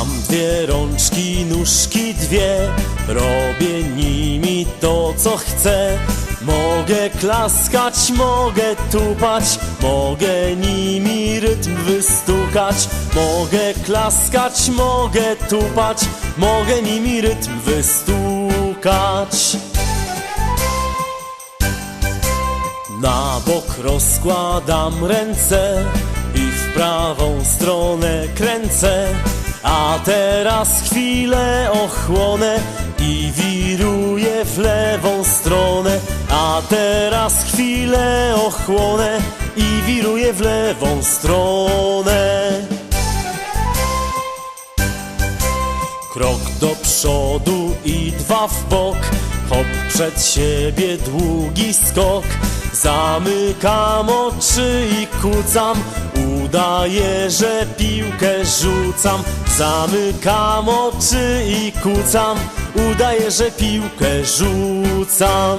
dwie rączki, nóżki dwie. Robię nimi to co chcę. Mogę klaskać, mogę tupać. Mogę nimi rytm wystukać. Mogę klaskać, mogę tupać. Mogę nimi rytm wystukać. Na bok rozkładam ręce i w prawą stronę kręcę. A teraz chwilę ochłonę i wiruję w lewą stronę. A teraz chwilę ochłonę i wiruję w lewą stronę. Krok do przodu i dwa w bok Hop przed siebie długi skok Zamykam oczy i kucam. Udaję, że piłkę rzucam. Zamykam oczy i kucam. Udaję, że piłkę rzucam